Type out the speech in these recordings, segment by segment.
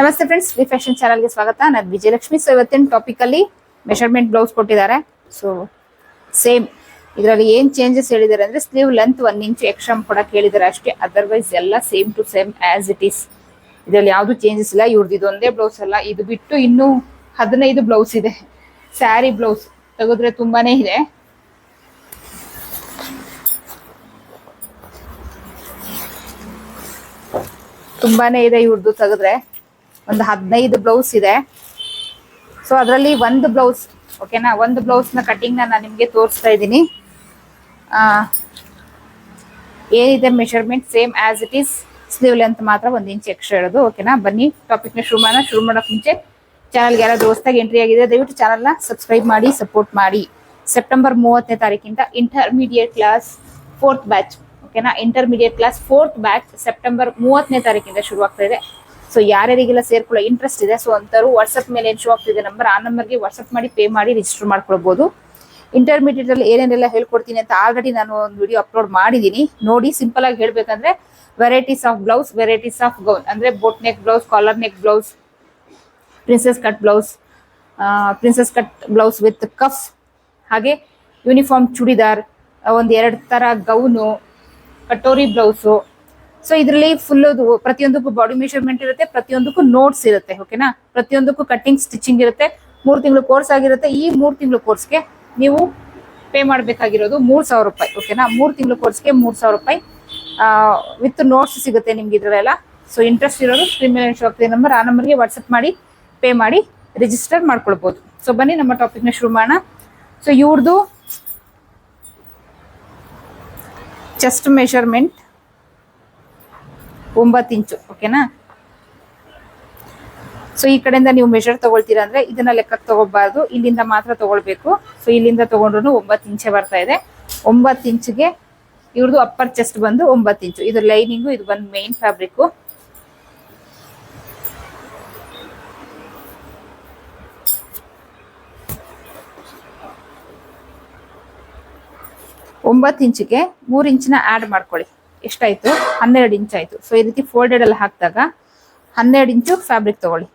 ನಮಸ್ತೆ friends V fashion ಚಾನಲ್ಗೆ ಸ್ವಾಗತ. ನಾನು ವಿಜಯಲಕ್ಷ್ಮಿ. ಸೊ ಇವತ್ತಿನ ಟಾಪಿಕ್ ಅಲ್ಲಿ ಮೆಷರ್ಮೆಂಟ್ ಬ್ಲೌಸ್ ಕೊಟ್ಟಿದ್ದಾರೆ. ಸೊ ಸೇಮ್ ಇದರಲ್ಲಿ ಏನ್ ಚೇಂಜಸ್ ಹೇಳಿದ್ದಾರೆ ಅಂದ್ರೆ sleeve length one inch extra ಕೊಡೋಕೆ ಹೇಳಿದ್ದಾರೆ ಅಷ್ಟೇ. ಅದರ್ವೈಸ್ ಎಲ್ಲ same to same as it is ಇದರಲ್ಲಿ ಯಾವ್ದು ಚೇಂಜಸ್ ಇಲ್ಲ. ಇವ್ರದ್ದು ಇದೊಂದೇ ಬ್ಲೌಸ್ ಅಲ್ಲ. ಇದು ಬಿಟ್ಟು ಇನ್ನೂ ಹದಿನೈದು ಬ್ಲೌಸ್ ಇದೆ. ಸ್ಯಾರಿ ಬ್ಲೌಸ್ ತೆಗೆದ್ರೆ ತುಂಬಾನೇ ಇದೆ. ತುಂಬಾನೇ ಇದೆ ಇವ್ರದ್ದು ತೆಗೆದ್ರೆ. ಒಂದು ಹದಿನೈದು ಬ್ಲೌಸ್ ಇದೆ. ಸೊ ಅದರಲ್ಲಿ ಒಂದು ಬ್ಲೌಸ್ ಓಕೆನಾ ಒಂದು ಬ್ಲೌಸ್ನ ಕಟ್ಟಿಂಗ್ನ ನಾನು ನಿಮಗೆ ತೋರಿಸ್ತಾ ಇದ್ದೀನಿ. ಏನಿದೆ measurement same as it is sleeve length ಮಾತ್ರ ಒಂದು ಇಂಚ್ ಎಕ್ಸ್ಟ್ರಾ ಇರೋದು ಓಕೆನಾ ಬನ್ನಿ ಟಾಪಿಕ್ನ ಶುರು ಮಾಡೋಣ. ಶುರು ಮಾಡೋಕೆ ಮುಂಚೆ ಚಾನಲ್ಗೆ ಯಾರ ಹೊಸ್ದಾಗಿ ಎಂಟ್ರಿ ಆಗಿದೆ ದಯವಿಟ್ಟು ಚಾನಲ್ನ ಸಬ್ಸ್ಕ್ರೈಬ್ ಮಾಡಿ ಸಪೋರ್ಟ್ ಮಾಡಿ. ಸೆಪ್ಟೆಂಬರ್ ಮೂವತ್ತನೇ ತಾರೀಕಿಂದ ಇಂಟರ್ಮೀಡಿಯೇಟ್ ಕ್ಲಾಸ್ ಫೋರ್ತ್ ಬ್ಯಾಚ್ ಓಕೆನಾ intermediate class fourth batch September ಮೂವತ್ತನೇ ತಾರೀಕಿಂದ ಶುರು ಆಗ್ತಾ ಇದೆ. ಸೊ ಯಾರ್ಯಾರಿಗೆಲ್ಲ ಸೇರ್ಕೊಳ್ಳೋ ಇಂಟ್ರೆಸ್ಟ್ ಇದೆ ಸೊ ಅಂತವರು ವಾಟ್ಸಪ್ ಮೇಲೆ ಏನು ಶೋ ಆಗ್ತಿದೆ ನಂಬರ್ ಆ ನಂಬರ್ಗೆ ವಾಟ್ಸಪ್ ಮಾಡಿ ಪೇ ಮಾಡಿ ರಿಜಿಸ್ಟರ್ ಮಾಡ್ಕೊಳ್ಬಹುದು ಇಂಟರ್ಮೀಡಿಯೇಟ್ ಅಲ್ಲಿ ಏನೇನೆಲ್ಲ ಹೇಳ್ಕೊಡ್ತೀನಿ ಅಂತ ಆಲ್ರೆಡಿ ನಾನು ಒಂದು ವಿಡಿಯೋ ಅಪ್ಲೋಡ್ ಮಾಡಿದ್ದೀನಿ. ನೋಡಿ ಸಿಂಪಲ್ ಆಗಿ ಹೇಳ್ಬೇಕಂದ್ರೆ varieties of blouse varieties of gown ಅಂದ್ರೆ boat neck blouse collar neck blouse princess cut blouse princess cut blouse with cuff ಹಾಗೆ ಯೂನಿಫಾರ್ಮ್ ಚೂಡಿದಾರ್ ಒಂದು ಎರಡು ತರ ಗೌನು ಕಟೋರಿ ಬ್ಲೌಸು ಸೊ ಇದರಲ್ಲಿ ಫುಲ್ ಪ್ರತಿಯೊಂದಕ್ಕೂ ಬಾಡಿ ಮೆಷರ್ಮೆಂಟ್ ಇರುತ್ತೆ, ಪ್ರತಿಯೊಂದಕ್ಕೂ ನೋಟ್ಸ್ ಇರುತ್ತೆ ಓಕೆನಾ ಪ್ರತಿಯೊಂದಕ್ಕೂ ಕಟ್ಟಿಂಗ್ ಸ್ಟಿಚಿಂಗ್ ಇರುತ್ತೆ, ಮೂರು ತಿಂಗಳು ಕೋರ್ಸ್ ಆಗಿರುತ್ತೆ, ಈ ಮೂರು ತಿಂಗಳು ಕೋರ್ಸ್ಗೆ ನೀವು ಪೇ ಮಾಡಬೇಕಾಗಿರೋದು ಮೂರು ಸಾವಿರ ರೂಪಾಯಿ ಓಕೆನಾ ಮೂರು ತಿಂಗಳು ಕೋರ್ಸ್ಗೆ ಮೂರ್ ಸಾವಿರ ರೂಪಾಯಿ ವಿತ್ ನೋಟ್ಸ್ ಸಿಗುತ್ತೆ ನಿಮ್ಗೆ ಇದರಲ್ಲೆಲ್ಲ. ಸೊ ಇಂಟ್ರೆಸ್ಟ್ ಇರೋರು ಕ್ರಿಮಿನಲ್ ಶಾಪ್ ನಂಬರ್ ಆ ನಂಬರ್ಗೆ ವಾಟ್ಸಪ್ ಮಾಡಿ ಪೇ ಮಾಡಿ ರಿಜಿಸ್ಟರ್ ಮಾಡ್ಕೊಳ್ಬೋದು. ಸೊ ಬನ್ನಿ ನಮ್ಮ ಟಾಪಿಕ್ನ ಶುರು ಮಾಡೋಣ. ಸೊ ಇವ್ರದ್ದು ಚೆಸ್ಟ್ ಮೆಷರ್ಮೆಂಟ್ ಒಂಬತ್ತು ಇಂಚು ಓಕೆನಾ ಸೊ ಈ ಕಡೆಯಿಂದ ನೀವು ಮೆಷರ್ ತಗೊಳ್ತೀರಾ ಅಂದ್ರೆ ಇದನ್ನ ಲೆಕ್ಕಕ್ಕೆ ತಗೋಬಾರ್ದು ಇಲ್ಲಿಂದ ಮಾತ್ರ ತಗೊಳ್ಬೇಕು. ಸೊ ಇಲ್ಲಿಂದ ತಗೊಂಡ್ರು ಒಂಬತ್ತು ಇಂಚೆ ಬರ್ತಾ ಇದೆ. ಒಂಬತ್ತು ಇಂಚಿಗೆ ಇವ್ರದ್ದು ಅಪ್ಪರ್ ಚೆಸ್ಟ್ ಬಂದು ಒಂಬತ್ತು ಇಂಚು. ಇದು ಲೈನಿಂಗು ಇದು ಬಂದು ಮೇನ್ ಫ್ಯಾಬ್ರಿಕ್ ಒಂಬತ್ತು ಇಂಚಿಗೆ ಮೂರು ಇಂಚಿನ ಆ್ಯಡ್ ಮಾಡ್ಕೊಳ್ಳಿ. ಎಷ್ಟಾಯ್ತು? ಹನ್ನೆರಡು ಇಂಚ್ ಆಯ್ತು. ಸೊ ಈ ರೀತಿ ಫೋಲ್ಡೆಡ್ ಅಲ್ಲಿ ಹಾಕಿದಾಗ ಹನ್ನೆರಡು ಇಂಚು ಫ್ಯಾಬ್ರಿಕ್ ತಗೊಳ್ಳಿ.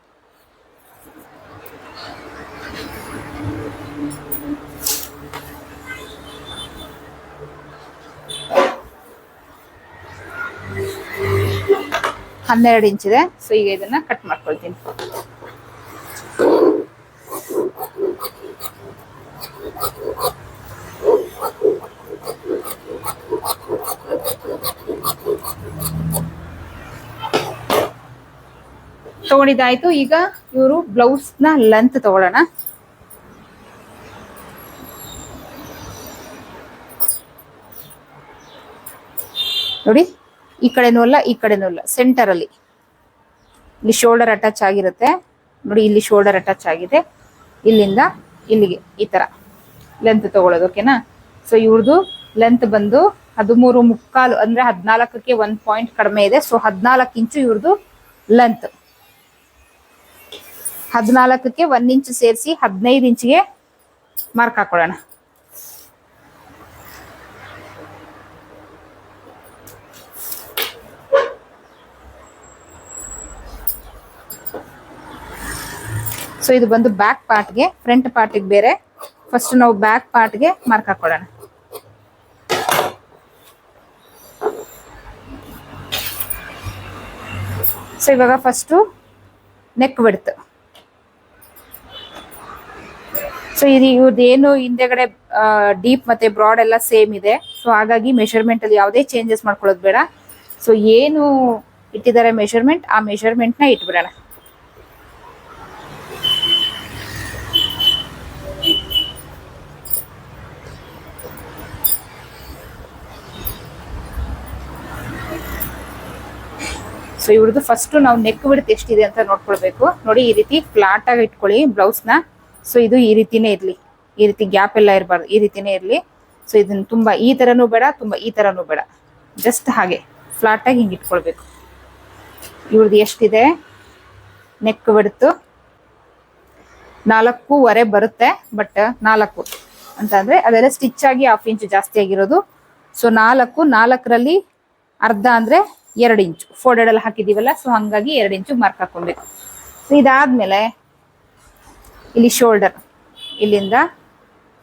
ಹನ್ನೆರಡು ಇದೆ. ಸೊ ಈಗ ಇದನ್ನ ಕಟ್ ಮಾಡ್ಕೊಳ್ತೀನಿ. ತಗೊಂಡಿದ್ದಾಯ್ತು. ಈಗ ಇವರು ಬ್ಲೌಸ್ನ ಲೆಂತ್ ತಗೊಳ್ಳೋಣ. ನೋಡಿ, ಈ ಕಡೆನೂ ಅಲ್ಲ, ಈ ಕಡೆನೂ ಅಲ್ಲ. ಸೆಂಟರ್ ಅಲ್ಲಿ. ಇಲ್ಲಿ ಶೋಲ್ಡರ್ ಅಟ್ಯಾಚ್ ಆಗಿರುತ್ತೆ. ನೋಡಿ, ಇಲ್ಲಿ ಶೋಲ್ಡರ್ ಅಟ್ಯಾಚ್ ಆಗಿದೆ. ಇಲ್ಲಿಂದ ಇಲ್ಲಿಗೆ, ಈ ತರ. ಲೆಂತ್ ತಗೊಳ್ಳೋದು ಓಕೆನಾ ಸೊ ಇವ್ರದ್ದು ಲೆಂತ್ ಬಂದು ಹದಿಮೂರು ಮುಕ್ಕಾಲು ಅಂದ್ರೆ ಹದಿನಾಲ್ಕಕ್ಕೆ ಒಂದ್ ಪಾಯಿಂಟ್ ಕಡಿಮೆ ಇದೆ. ಸೊ ಹದಿನಾಲ್ಕು ಇಂಚು ಇವ್ರದ್ದು ಲೆಂತ್ ಹದಿನಾಲ್ಕಕ್ಕೆ ಒಂದ್ ಇಂಚು ಸೇರಿಸಿ ಹದಿನೈದು ಇಂಚಿಗೆ ಮಾರ್ಕ್ ಹಾಕೊಳ್ಳೋಣ. ಸೊ ಇದು ಬಂದು ಬ್ಯಾಕ್ ಪಾರ್ಟ್ಗೆ ಫ್ರಂಟ್ ಪಾರ್ಟಿಗೆ ಬೇರೆ. ಫಸ್ಟ್ ನಾವು ಬ್ಯಾಕ್ ಪಾರ್ಟ್ಗೆ ಮಾರ್ಕ್ ಹಾಕೊಳ್ಳೋಣ. ಸೊ ಇವಾಗ ಫಸ್ಟು ನೆಕ್ ಬಿಡ್ತು ಸೊ ಇದು ಇವ್ರದ್ದು ಏನು ಹಿಂದೆಗಡೆ ಡೀಪ್ ಮತ್ತೆ ಬ್ರಾಡ್ ಎಲ್ಲ ಸೇಮ್ ಇದೆ. ಸೊ ಹಾಗಾಗಿ ಮೆಷರ್ಮೆಂಟ್ ಅಲ್ಲಿ ಯಾವುದೇ ಚೇಂಜಸ್ ಮಾಡ್ಕೊಳ್ಳೋದು ಬೇಡ. ಸೊ ಏನು ಇಟ್ಟಿದ್ದಾರೆ ಮೆಷರ್ಮೆಂಟ್ ಆ ಮೆಷರ್ಮೆಂಟ್ನ ಇಟ್ಬಿಡೋಣ. ಸೊ ಇವ್ರದ್ದು ಫಸ್ಟ್ ನಾವು ನೆಕ್ ಬಿಡ್ತು ಎಷ್ಟಿದೆ ಅಂತ ನೋಡ್ಕೊಳ್ಬೇಕು. ನೋಡಿ, ಈ ರೀತಿ ಫ್ಲಾಟ್ ಆಗಿ ಇಟ್ಕೊಳ್ಳಿ ಬ್ಲೌಸ್ನ ಸೊ ಇದು ಈ ರೀತಿನೇ ಇರಲಿ. ಈ ರೀತಿ ಗ್ಯಾಪ್ ಎಲ್ಲ ಇರಬಾರ್ದು. ಈ ರೀತಿನೇ ಇರಲಿ. ಸೊ ಇದನ್ನ ತುಂಬಾ ಈ ಥರನೂ ಬೇಡ, ತುಂಬಾ ಈ ಥರನೂ ಬೇಡ. ಜಸ್ಟ್ ಹಾಗೆ ಫ್ಲಾಟ್ ಆಗಿ ಹಿಂಗೆ ಇಟ್ಕೊಳ್ಬೇಕು. ಇವ್ರದ್ದು ಎಷ್ಟಿದೆ? ನೆಕ್ ಬಿಡ್ತು ನಾಲ್ಕೂವರೆ ಬರುತ್ತೆ ಬಟ್ ನಾಲ್ಕು ಅಂತ ಅಂದ್ರೆ ಅದೆಲ್ಲ ಸ್ಟಿಚ್ ಆಗಿ ಹಾಫ್ ಇಂಚ್ ಜಾಸ್ತಿ ಆಗಿರೋದು. ಸೊ ನಾಲ್ಕು, ನಾಲ್ಕರಲ್ಲಿ ಅರ್ಧ ಅಂದ್ರೆ ಎರಡು ಇಂಚು. ಫೋಡೆಡ್ ಅಲ್ಲಿ ಹಾಕಿದೀವಲ್ಲ ಸೊ ಹಂಗಾಗಿ ಎರಡು ಇಂಚು ಮಾರ್ಕ್ ಹಾಕೊಳ್ಬೇಕು ಸೊ ಇದಾದ್ಮೇಲೆ ಇಲ್ಲಿ ಶೋಲ್ಡರ್ ಇಲ್ಲಿಂದ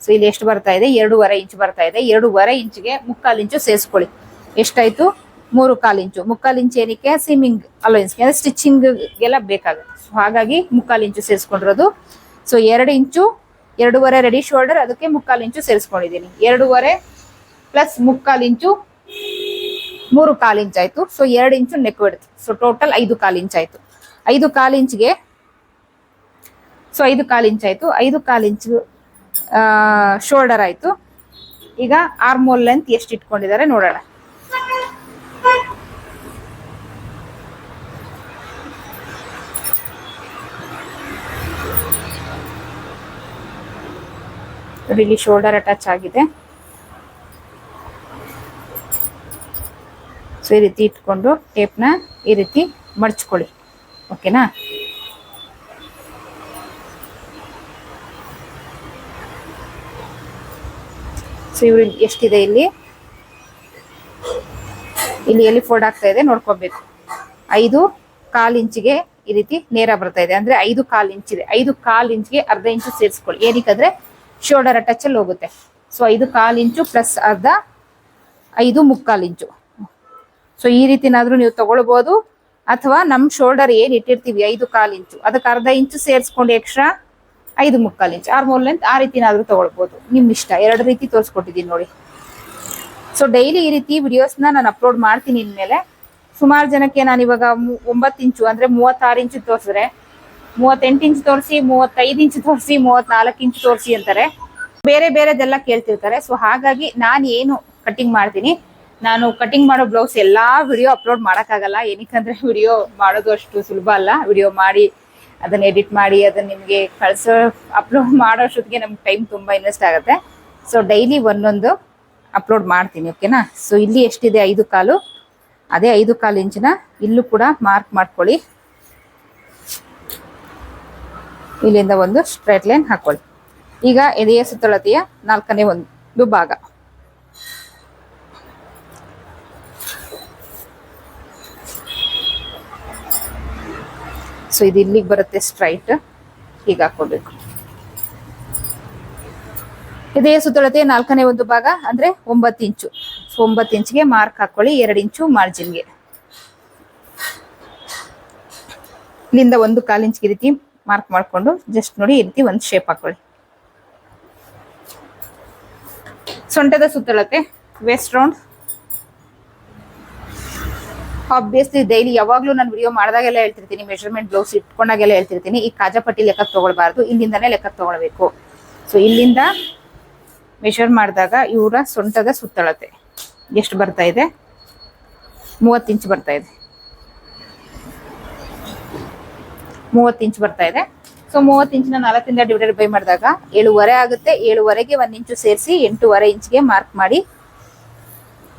ಸೊ ಇಲ್ಲಿ ಎಷ್ಟು ಬರ್ತಾ ಇದೆ? ಎರಡೂವರೆ ಇಂಚು ಬರ್ತಾ ಇದೆ. ಎರಡೂವರೆ ಇಂಚ್ಗೆ ಮುಕ್ಕಾಲು ಇಂಚು ಸೇರಿಸ್ಕೊಳ್ಳಿ. ಎಷ್ಟಾಯ್ತು? ಮೂರು ಕಾಲು ಇಂಚು. ಮುಕ್ಕಾಲು ಇಂಚು ಏನಕ್ಕೆ? ಸಿಮ್ಮಿಂಗ್ ಅಲೋಯನ್ಸ್ಗೆ ಅಂದ್ರೆ ಸ್ಟಿಚಿಂಗ್ ಎಲ್ಲ ಬೇಕಾಗುತ್ತೆ. ಸೊ ಹಾಗಾಗಿ ಮುಕ್ಕಾಲು ಇಂಚು ಸೇರಿಸ್ಕೊಂಡಿರೋದು. ಸೊ ಎರಡು ಇಂಚು, ಎರಡೂವರೆ ರೆಡಿ ಶೋಲ್ಡರ್ ಅದಕ್ಕೆ ಮುಕ್ಕಾಲು ಇಂಚು ಸೇರಿಸ್ಕೊಂಡಿದ್ದೀನಿ. ಎರಡೂವರೆ ಪ್ಲಸ್ ಮುಕ್ಕಾಲು ಇಂಚು ಮೂರು ಕಾಲು ಇಂಚ್ ಆಯ್ತು. ಸೊ ಎರಡು ಇಂಚು ನೆಕ್ ಬಿಡ್ತು ಸೊ ಟೋಟಲ್ ಐದು ಕಾಲು ಇಂಚ್ ಆಯ್ತು. ಐದು ಕಾಲು ಇಂಚ್ಗೆ ಸೊ ಐದು ಕಾಲು ಇಂಚ್ ಆಯ್ತು. ಐದು ಕಾಲು ಇಂಚು ಶೋಲ್ಡರ್ ಆಯ್ತು. ಈಗ ಆರ್ಮೋಲ್ ಲೆಂತ್ ಎಷ್ಟು ಇಟ್ಕೊಂಡಿದ್ದಾರೆ ನೋಡೋಣ. ನೋಡಿ, ಇಲ್ಲಿ ಶೋಲ್ಡರ್ ಅಟ್ಯಾಚ್ ಆಗಿದೆ. ಈ ರೀತಿ ಇಟ್ಕೊಂಡು ಟೇಪ್ನ ಈ ರೀತಿ ಮಡ್ಚ್ಕೊಳ್ಳಿ. ಓಕೆನಾ ಸೊ ಇವ್ರು ಎಷ್ಟಿದೆ ಇಲ್ಲಿ? ಇಲ್ಲಿ ಎಲ್ಲಿ ಫೋಲ್ಡ್ ಆಗ್ತಾ ಇದೆ, ನೋಡ್ಕೋಬೇಕು. ಐದು ಕಾಲು ಇಂಚಿಗೆ ಈ ರೀತಿ ನೇರ ಬರ್ತಾ ಇದೆ. ಅಂದ್ರೆ ಐದು ಕಾಲು ಇಂಚ್ ಇದೆ. ಐದು ಕಾಲು ಇಂಚ್ಗೆ ಅರ್ಧ ಇಂಚು ಸೇರಿಸ್ಕೊಳ್ಳಿ. ಏನಕ್ಕಂದ್ರೆ ಶೋಲ್ಡರ್ ಟಚ್ ಅಲ್ಲಿ ಹೋಗುತ್ತೆ. ಸೊ ಐದು ಕಾಲು ಇಂಚು ಪ್ಲಸ್ ಅರ್ಧ, ಐದು ಮುಕ್ಕಾಲು ಇಂಚು. ಸೊ ಈ ರೀತಿನಾದ್ರೂ ನೀವು ತಗೊಳ್ಬೋದು. ಅಥವಾ ನಮ್ಮ ಶೋಲ್ಡರ್ ಏನ್ ಇಟ್ಟಿರ್ತೀವಿ? ಐದು ಕಾಲು ಇಂಚು. ಅದಕ್ಕೆ ಅರ್ಧ ಇಂಚು ಸೇರಿಸ್ಕೊಂಡು ಎಕ್ಸ್ಟ್ರಾ ಐದು ಮುಕ್ಕಾಲು ಇಂಚು. ಆರ್ ಮೂರ್ ಲೆಂತ್ ಆ ರೀತಿನಾದ್ರೂ ತಗೊಳ್ಬೋದು. ನಿಮ್ಮ ಇಷ್ಟ ಎರಡು ರೀತಿ ತೋರಿಸ್ಕೊಟ್ಟಿದ್ದೀನಿ ನೋಡಿ. ಸೊ ಡೈಲಿ ಈ ರೀತಿ ವಿಡಿಯೋಸ್ನ ನಾನು ಅಪ್ಲೋಡ್ ಮಾಡ್ತೀನಿ ಇನ್ಮೇಲೆ. ಸುಮಾರು ಜನಕ್ಕೆ ನಾನು ಇವಾಗ ಒಂಬತ್ತು ಇಂಚು ಅಂದ್ರೆ ಮೂವತ್ತಾರು ಇಂಚು ತೋರಿಸಿದ್ರೆ, ಮೂವತ್ತೆಂಟು ಇಂಚು ತೋರಿಸಿ, ಮೂವತ್ತೈದು ಇಂಚು ತೋರಿಸಿ, ಮೂವತ್ನಾಲ್ಕು ಇಂಚು ತೋರಿಸಿ ಅಂತಾರೆ. ಬೇರೆ ಬೇರೆದೆಲ್ಲ ಕೇಳ್ತಿರ್ತಾರೆ. ಸೊ ಹಾಗಾಗಿ ನಾನು ಏನು ಕಟ್ಟಿಂಗ್ ಮಾಡ್ತೀನಿ. ನಾನು ಕಟಿಂಗ್ ಮಾಡೋ ಬ್ಲೌಸ್ ಎಲ್ಲಾ ವಿಡಿಯೋ ಅಪ್ಲೋಡ್ ಮಾಡೋಕ್ಕಾಗಲ್ಲ. ಏನಕ್ಕಂದ್ರೆ ವಿಡಿಯೋ ಮಾಡೋದು ಅಷ್ಟು ಸುಲಭ ಅಲ್ಲ. ವಿಡಿಯೋ ಮಾಡಿ, ಅದನ್ನ ಎಡಿಟ್ ಮಾಡಿ, ಅದನ್ನ ನಿಮಗೆ ಕಳಿಸೋ ಅಪ್ಲೋಡ್ ಮಾಡೋ ಅಷ್ಟೊತ್ತಿಗೆ ನಮ್ಗೆ ಟೈಮ್ ತುಂಬಾ ಇನ್ವೆಸ್ಟ್ ಆಗುತ್ತೆ. ಸೊ ಡೈಲಿ ಒಂದೊಂದು ಅಪ್ಲೋಡ್ ಮಾಡ್ತೀನಿ ಓಕೆನಾ ಸೊ ಇಲ್ಲಿ ಎಷ್ಟಿದೆ? ಐದು ಕಾಲು. ಅದೇ ಐದು ಕಾಲು ಇಂಚಿನ ಇಲ್ಲೂ ಕೂಡ ಮಾರ್ಕ್ ಮಾಡ್ಕೊಳ್ಳಿ. ಇಲ್ಲಿಂದ ಒಂದು ಸ್ಟ್ರೈಟ್ ಲೈನ್ ಹಾಕೊಳ್ಳಿ. ಈಗ ಎದೆಯ ಸುತ್ತಳತೆಯ ನಾಲ್ಕನೇ ಒಂದು ಭಾಗ. ಸೊ ಇದು ಇಲ್ಲಿಗೆ ಬರುತ್ತೆ ಸ್ಟ್ರೈಟ್ ಹೀಗೆ ಹಾಕೋಬೇಕು ಇದೇ ಸುತ್ತಳತೆ ನಾಲ್ಕನೇ ಒಂದು ಭಾಗ, ಅಂದ್ರೆ ಒಂಬತ್ತು ಇಂಚು. ಸೊ ಒಂಬತ್ತು ಇಂಚ್ಗೆ ಮಾರ್ಕ್ ಹಾಕೊಳ್ಳಿ, ಎರಡು ಇಂಚು ಮಾರ್ಜಿನ್ಗೆ ಇಲ್ಲಿಂದ ಒಂದು ಕಾಲು ಇಂಚ್ಗೆ ರೀತಿ ಮಾರ್ಕ್ ಮಾಡ್ಕೊಂಡು ಜಸ್ಟ್ ನೋಡಿ ಈ ರೀತಿ ಒಂದು ಶೇಪ್ ಹಾಕೊಳ್ಳಿ. ಸೊಂಟದ ಸುತ್ತಳತೆ ವೆಸ್ಟ್ ರೌಂಡ್ ಆಬ್ವಿಯಸ್ಲಿ ಡೈಲಿ ಯಾವಾಗ್ಲೂ ನಾನು ವಿಡಿಯೋ ಮಾಡಿದಾಗೆಲ್ಲ ಹೇಳ್ತಿರ್ತೀನಿ ಮೆಷರ್ಮೆಂಟ್ ಬ್ಲೌಸ್ ಇಟ್ಕೊಂಡಾಗೆಲ್ಲ ಹೇಳ್ತಿರ್ತೀನಿ. ಈ ಕಾಜಾಪಟ್ಟಿ ಲೆಕ್ಕ ತಗೊಳ್ಬಾರ್ದು, ಇಲ್ಲಿಂದಾನೇ ಲೆಕ್ಕ ತಗೊಳ್ಬೇಕು. ಸೊ ಇಲ್ಲಿಂದ ಮೆಷರ್ ಮಾಡಿದಾಗ ಇವರ ಸೊಂಟದ ಸುತ್ತಳತೆ ಎಷ್ಟು ಬರ್ತಾ ಇದೆ? ಮೂವತ್ತು ಇಂಚ್ ಬರ್ತಾ ಇದೆ. ಮೂವತ್ತು ಇಂಚ್ ಬರ್ತಾ ಇದೆ. ಸೊ ಮೂವತ್ತು ಇಂಚಿನ ನಾಲ್ಕರಿಂದ ಡಿವೈಡೆಡ್ ಬೈ ಮಾಡಿದಾಗ ಏಳುವರೆ ಆಗುತ್ತೆ. ಏಳುವರೆಗೆ ಒಂದು ಇಂಚು ಸೇರಿಸಿ ಎಂಟೂವರೆ ಇಂಚ್ಗೆ ಮಾರ್ಕ್ ಮಾಡಿ.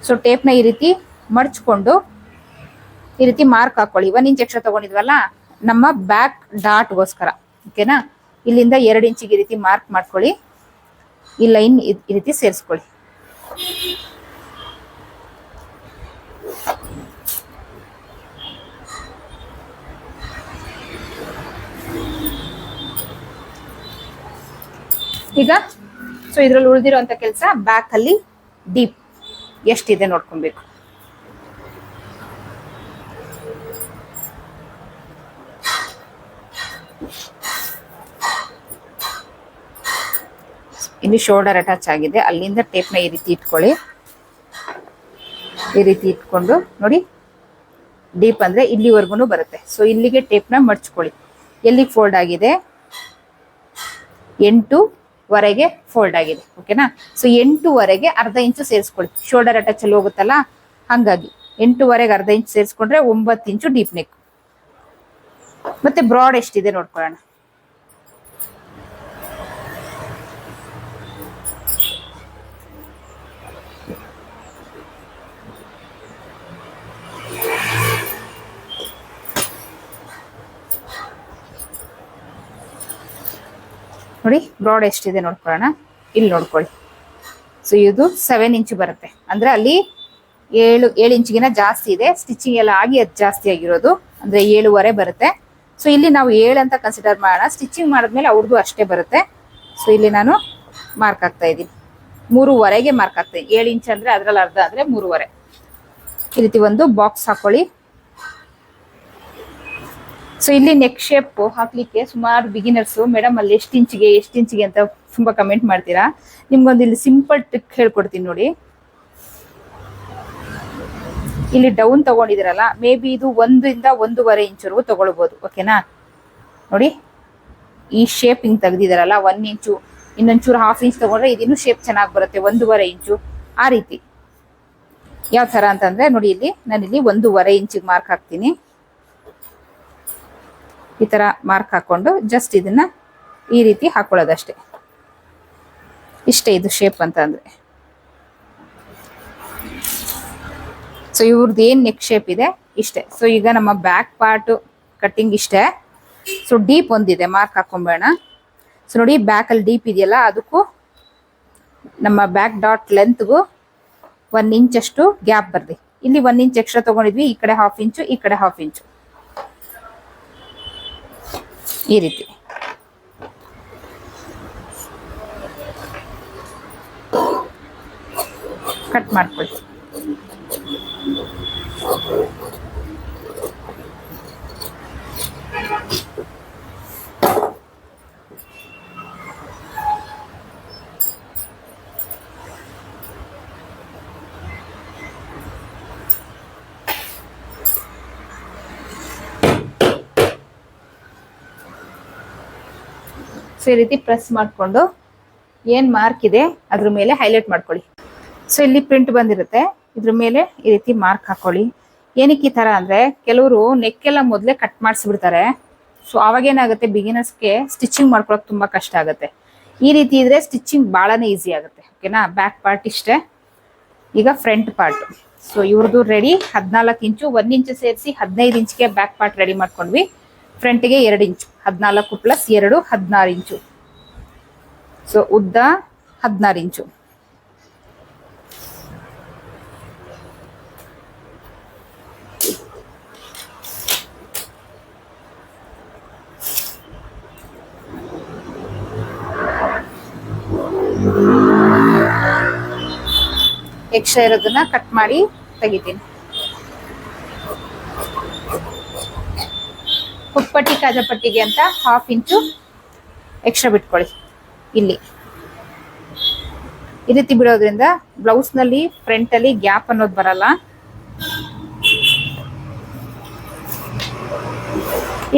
ಸೊ ಟೇಪ್ನ ಈ ರೀತಿ ಮಡ್ಚ್ಕೊಂಡು ಈ ರೀತಿ ಮಾರ್ಕ್ ಹಾಕೊಳ್ಳಿ. ಒನ್ ಇಂಚ್ ಎಕ್ಸ್ಟ್ರಾ ತಗೊಂಡಿದ್ವಲ್ಲ, ನಮ್ಮ ಬ್ಯಾಕ್ ಡಾಟ್ಗೋಸ್ಕರ ಓಕೆನಾ ಇಲ್ಲಿಂದ ಎರಡು ಇಂಚಿಗೆ ಈ ರೀತಿ ಮಾರ್ಕ್ ಮಾಡ್ಕೊಳ್ಳಿ. ಈ ಲೈನ್ ಈ ರೀತಿ ಸೇರಿಸ್ಕೊಳ್ಳಿ. ಈಗ ಸೊ ಇದ್ರಲ್ಲಿ ಉಳಿದಿರುವಂತ ಕೆಲಸ ಬ್ಯಾಕ್ ಅಲ್ಲಿ ಡೀಪ್ ಎಷ್ಟಿದೆ ನೋಡ್ಕೊಬೇಕು. ಇಲ್ಲಿ ಶೋಲ್ಡರ್ ಅಟ್ಯಾಚ್ ಆಗಿದೆ. ಅಲ್ಲಿಂದ ಟೇಪ್ನ ಈ ರೀತಿ ಇಟ್ಕೊಳ್ಳಿ. ಈ ರೀತಿ ಇಟ್ಕೊಂಡು ನೋಡಿ ಡೀಪ್ ಅಂದ್ರೆ ಇಲ್ಲಿವರೆಗೂ ಬರುತ್ತೆ. ಸೊ ಇಲ್ಲಿಗೆ ಟೇಪ್ನ ಮಡ್ಚ್ಕೊಳ್ಳಿ ಎಲ್ಲಿ ಫೋಲ್ಡ್ ಆಗಿದೆ? ಎಂಟುವರೆಗೆ ಫೋಲ್ಡ್ ಆಗಿದೆ. ಓಕೆನಾ ಸೊ ಎಂಟುವರೆಗೆ ಅರ್ಧ ಇಂಚು ಸೇರಿಸ್ಕೊಳ್ಳಿ. ಶೋಲ್ಡರ್ ಅಟ್ಯಾಚ್ ಅಲ್ಲಿ ಹೋಗುತ್ತಲ್ಲ? ಹಂಗಾಗಿ. ಎಂಟುವರೆಗೆ ಅರ್ಧ ಇಂಚು ಸೇರಿಸ್ಕೊಂಡ್ರೆ ಒಂಬತ್ತು ಇಂಚು ಡೀಪ್ ನೆಕ್ ಮತ್ತೆ ಬ್ರಾಡ್ ಎಷ್ಟಿದೆ ನೋಡ್ಕೊಳ್ಳೋಣ. ನೋಡಿ ಬ್ರಾಡ್ ಎಷ್ಟಿದೆ ನೋಡ್ಕೊಳ್ಳೋಣ. ಇಲ್ಲಿ ನೋಡ್ಕೊಳ್ಳಿ. ಸೊ ಇದು ಸೆವೆನ್ ಇಂಚ್ ಬರುತ್ತೆ. ಅಂದ್ರೆ ಅಲ್ಲಿ ಏಳು ಏಳು ಇಂಚಿಗಿನ ಜಾಸ್ತಿ ಇದೆ. ಸ್ಟಿಚಿಂಗ್ ಎಲ್ಲ ಆಗಿ ಅದು ಜಾಸ್ತಿ ಆಗಿರೋದು. ಅಂದ್ರೆ ಏಳುವರೆ ಬರುತ್ತೆ. ಸೊ ಇಲ್ಲಿ ನಾವು ಏಳು ಅಂತ ಕನ್ಸಿಡರ್ ಮಾಡೋಣ. ಸ್ಟಿಚಿಂಗ್ ಮಾಡಿದ್ಮೇಲೆ ಅವ್ರದ್ದು ಅಷ್ಟೇ ಬರುತ್ತೆ. ಸೊ ಇಲ್ಲಿ ನಾನು ಮಾರ್ಕ್ ಆಗ್ತಾ ಇದ್ದೀನಿ. ಮೂರುವರೆಗೆ ಮಾರ್ಕ್ ಆಗ್ತಾ ಏಳು ಇಂಚ್ ಅಂದ್ರೆ ಅದ್ರಲ್ಲಿ ಅರ್ಧ ಅಂದ್ರೆ ಮೂರುವರೆ. ಈ ರೀತಿ ಒಂದು ಬಾಕ್ಸ್ ಹಾಕೊಳ್ಳಿ. ಸೊ ಇಲ್ಲಿ ನೆಕ್ ಶೇಪ್ ಹಾಕ್ಲಿಕ್ಕೆ ಸುಮಾರು ಬಿಗಿನರ್ಸ್ ಮೇಡಮ್ ಅಲ್ಲಿ ಎಷ್ಟು ಇಂಚಿಗೆ ಎಷ್ಟು ಇಂಚಿಗೆ ಅಂತ ತುಂಬಾ ಕಮೆಂಟ್ ಮಾಡ್ತೀರಾ? ನಿಮ್ಗೊಂದು ಇಲ್ಲಿ ಸಿಂಪಲ್ ಟ್ರಿಕ್ ಹೇಳ್ಕೊಡ್ತೀನಿ ನೋಡಿ. ಇಲ್ಲಿ ಡೌನ್ ತಗೊಂಡಿದಿರಲ್ಲ ಮೇ ಬಿ ಇದು ಒಂದರಿಂದ ಒಂದೂವರೆ ಇಂಚ್ವರೆಗೂ ತಗೊಳ್ಬೋದು ಓಕೆನಾ ನೋಡಿ, ಈ ಶೇಪ್ ಹಿಂಗ್ ತೆಗ್ದಿದಾರಲ್ಲ ಒನ್ ಇಂಚು ಇನ್ನೊಂಚೂರು ಹಾಫ್ ಇಂಚ್ ತಗೊಂಡ್ರೆ ಇದಿನ್ನೂ ಶೇಪ್ ಚೆನ್ನಾಗಿ ಬರುತ್ತೆ, ಒಂದೂವರೆ ಇಂಚು ಆ ರೀತಿ. ಯಾವ ತರ ಅಂತಂದ್ರೆ ನೋಡಿ ಇಲ್ಲಿ ನಾನು ಇಲ್ಲಿ ಒಂದೂವರೆ ಇಂಚಿಗೆ ಮಾರ್ಕ್ ಹಾಕ್ತೀನಿ. ಈ ತರ ಮಾರ್ಕ್ ಹಾಕೊಂಡು ಜಸ್ಟ್ ಇದನ್ನ ಈ ರೀತಿ ಹಾಕೊಳ್ಳೋದಷ್ಟೇ. ಇಷ್ಟೇ ಇದು ಶೇಪ್ ಅಂತ ಸೊ ಇವ್ರದ್ದು ಏನು ನೆಕ್ ಶೇಪ್ ಇದೆ? ಇಷ್ಟೇ. ಸೊ ಈಗ ನಮ್ಮ ಬ್ಯಾಕ್ ಪಾರ್ಟ್ ಕಟ್ಟಿಂಗ್ ಇಷ್ಟೇ. ಸೊ ಡೀಪ್ ಒಂದಿದೆ ಮಾರ್ಕ್ ಹಾಕೊಂಬೇಡ. ಸೊ ನೋಡಿ ಬ್ಯಾಕಲ್ಲಿ ಡೀಪ್ ಇದೆಯಲ್ಲ, ಅದಕ್ಕೂ ನಮ್ಮ ಬ್ಯಾಕ್ ಡಾಟ್ ಲೆಂತ್ಗೂ ಒನ್ ಇಂಚಷ್ಟು ಗ್ಯಾಪ್ ಬರ್ದಿ. ಇಲ್ಲಿ ಒನ್ ಇಂಚ್ ಎಕ್ಸ್ಟ್ರಾ ತಗೊಂಡಿದ್ವಿ, ಈ ಕಡೆ ಹಾಫ್ ಇಂಚು ಈ ಕಡೆ ಹಾಫ್ ಇಂಚು ಈ ರೀತಿ. ಕಟ್ ಮಾಡ್ಕೊಳ್ಳಿ. ಸೊ ಈ ರೀತಿ ಪ್ರೆಸ್ ಮಾಡಿಕೊಂಡು ಏನು ಮಾರ್ಕ್ ಇದೆ ಅದ್ರ ಮೇಲೆ ಹೈಲೈಟ್ ಮಾಡ್ಕೊಳ್ಳಿ. ಸೊ ಇಲ್ಲಿ ಪ್ರಿಂಟ್ ಬಂದಿರುತ್ತೆ. ಇದ್ರ ಮೇಲೆ ಈ ರೀತಿ ಮಾರ್ಕ್ ಹಾಕೊಳ್ಳಿ. ಏನಕ್ಕೆ ಈ ಥರ ಅಂದರೆ ಕೆಲವರು ನೆಕ್ ಎಲ್ಲ ಮೊದಲೇ ಕಟ್ ಮಾಡಿಸ್ಬಿಡ್ತಾರೆ. ಸೊ ಏನಾಗುತ್ತೆ? ಬಿಗಿನರ್ಸ್ಗೆ ಸ್ಟಿಚಿಂಗ್ ಮಾಡ್ಕೊಳಕ್ ತುಂಬಾ ಕಷ್ಟ ಆಗುತ್ತೆ. ಈ ರೀತಿ ಇದ್ರೆ ಸ್ಟಿಚಿಂಗ್ ಬಹಳನೇ ಈಸಿ ಆಗುತ್ತೆ. ಓಕೆನಾ ಬ್ಯಾಕ್ ಪಾರ್ಟ್ ಇಷ್ಟೇ. ಈಗ ಫ್ರಂಟ್ ಪಾರ್ಟ್ ಸೊ ಇವ್ರದ್ದು ರೆಡಿ ಹದಿನಾಲ್ಕು ಇಂಚು, ಒಂದು ಇಂಚು ಸೇರಿಸಿ ಹದಿನೈದು ಇಂಚ್ಗೆ ಬ್ಯಾಕ್ ಪಾರ್ಟ್ ರೆಡಿ ಮಾಡ್ಕೊಂಡ್ವಿ. ಫ್ರಂಟ್ಗೆ ಎರಡು ಇಂಚು. ಹದಿನಾಲ್ಕು ಪ್ಲಸ್ ಎರಡು ಹದಿನಾರು ಇಂಚು. ಸೊ ಉದ್ದ ಹದಿನಾರು ಇಂಚು. ಎಕ್ಸ್ಟ್ರಾ ಇರೋದನ್ನ ಕಟ್ ಮಾಡಿ ತೆಗಿತೀನಿ. ಕುಪ್ಪಟ್ಟಿ ಕಾಜಪಟ್ಟಿಗೆ ಅಂತ ಹಾಫ್ ಇಂಚು ಎಕ್ಸ್ಟ್ರಾ ಬಿಟ್ಕೊಳ್ಳಿ. ಇಲ್ಲಿ. ಈ ರೀತಿ ಬಿಡೋದ್ರಿಂದ ಬ್ಲೌಸ್ನಲ್ಲಿ ಫ್ರಂಟ್ ಅಲ್ಲಿ ಗ್ಯಾಪ್ ಅನ್ನೋದು ಬರಲ್ಲ.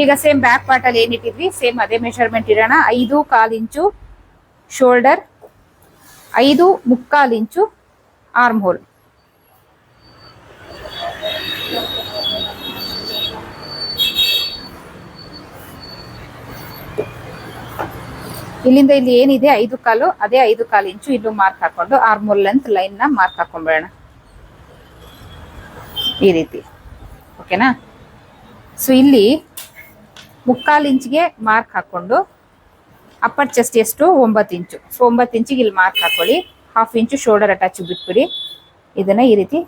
ಈಗ ಸೇಮ್ ಬ್ಯಾಕ್ ಪಾರ್ಟ್ ಅಲ್ಲಿ ಏನಿಟ್ಟಿದ್ವಿ ಸೇಮ್ ಅದೇ ಮೆಷರ್ಮೆಂಟ್ ಇರೋಣ ಐದು ಕಾಲ್ ಇಂಚು ಶೋಲ್ಡರ್ ಐದು ಮುಕ್ಕಾಲ್ ಇಂಚು ಆರ್ಮ್ ಹೋಲ್ ಇಲ್ಲಿಂದ ಇಲ್ಲಿ ಏನಿದೆ? ಐದು ಕಾಲು, ಅದೇ ಐದು ಕಾಲು ಇಂಚು. ಇಲ್ಲೂ ಮಾರ್ಕ್ ಹಾಕೊಂಡು ಆರ್ಮೋಲ್ ಲೆಂತ್ ಲೈನ್ನ ಮಾರ್ಕ್ ಹಾಕೊಂಡ್ಬೇಡ ಈ ರೀತಿ. ಓಕೆನಾ ಸೊ ಇಲ್ಲಿ ಮುಕ್ಕಾಲು ಇಂಚಿಗೆ ಮಾರ್ಕ್ ಹಾಕೊಂಡು ಅಪ್ಪರ್ ಚೆಸ್ಟ್ ಎಷ್ಟು? ಒಂಬತ್ತು ಇಂಚು. ಸೊ ಒಂಬತ್ತು ಇಂಚಿಗೆ ಇಲ್ಲಿ ಮಾರ್ಕ್ ಹಾಕೊಳ್ಳಿ. ಹಾಫ್ ಇಂಚು ಶೋಲ್ಡರ್ ಅಟ್ಯಾಚ್ ಬಿಟ್ಬಿಡಿ. ಇದನ್ನ ಈ ರೀತಿ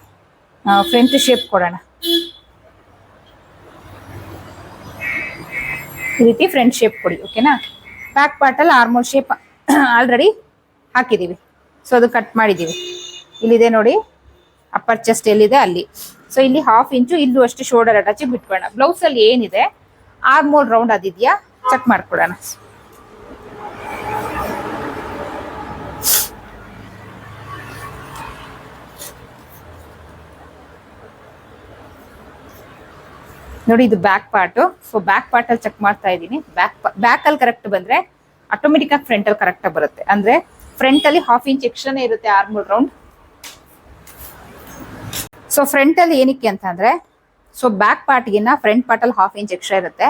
ಫ್ರಂಟ್ ಶೇಪ್ ಕೊಡೋಣ. ಈ ರೀತಿ ಫ್ರಂಟ್ ಶೇಪ್ ಕೊಡಿ. ಓಕೆನಾ ಬ್ಯಾಕ್ ಪಾರ್ಟಲ್ಲಿ ಆರ್ಮೋಲ್ ಶೇಪ್ ಆಲ್ರೆಡಿ ಹಾಕಿದ್ದೀವಿ ಸೊ ಅದು ಕಟ್ ಮಾಡಿದ್ದೀವಿ ಇಲ್ಲಿದೆ ನೋಡಿ ಅಪ್ಪರ್ ಚೆಸ್ಟ್ ಎಲ್ಲಿದೆ? ಅಲ್ಲಿ. ಸೊ ಇಲ್ಲಿ ಹಾಫ್ ಇಂಚು ಇಲ್ಲೂ ಅಷ್ಟು ಶೋಲ್ಡರ್ ಅಟ್ಯಾಚಿ ಬಿಟ್ಬೋಣ ಬ್ಲೌಸಲ್ಲಿ ಏನಿದೆ? Armhole round ಅದಿದೆಯಾ? ಚೆಕ್ ಮಾಡ್ಕೊಡೋಣ. ನೋಡಿ ಇದು back part so back part ಅಲ್ಲಿ ಚೆಕ್ ಮಾಡ್ತಾ ಇದ್ದೀನಿ. ಬ್ಯಾಕ್ ಅಲ್ಲಿ ಕರೆಕ್ಟ್ ಬಂದ್ರೆ ಆಟೋಮೆಟಿಕ್ ಆಗಿ ಫ್ರಂಟ್ ಅಲ್ಲಿ ಕರೆಕ್ಟ್ ಬರುತ್ತೆ. ಅಂದ್ರೆ ಫ್ರಂಟ್ ಅಲ್ಲಿ ಹಾಫ್ ಇಂಚ್ ಎಕ್ಸ್ಟ್ರಾನೇ ಇರುತ್ತೆ ಆರ್ಮೋಲ್ ರೌಂಡ್ ಸೊ ಫ್ರಂಟ್ ಅಲ್ಲಿ ಏನಕ್ಕೆ ಅಂತಂದರೆ ಸೊ ಬ್ಯಾಕ್ ಪಾರ್ಟ್ಗಿನ್ನ ಫ್ರಂಟ್ ಪಾರ್ಟ್ ಅಲ್ಲಿ ಹಾಫ್ ಇಂಚ್ ಎಕ್ಸ್ಟ್ರಾ ಇರುತ್ತೆ.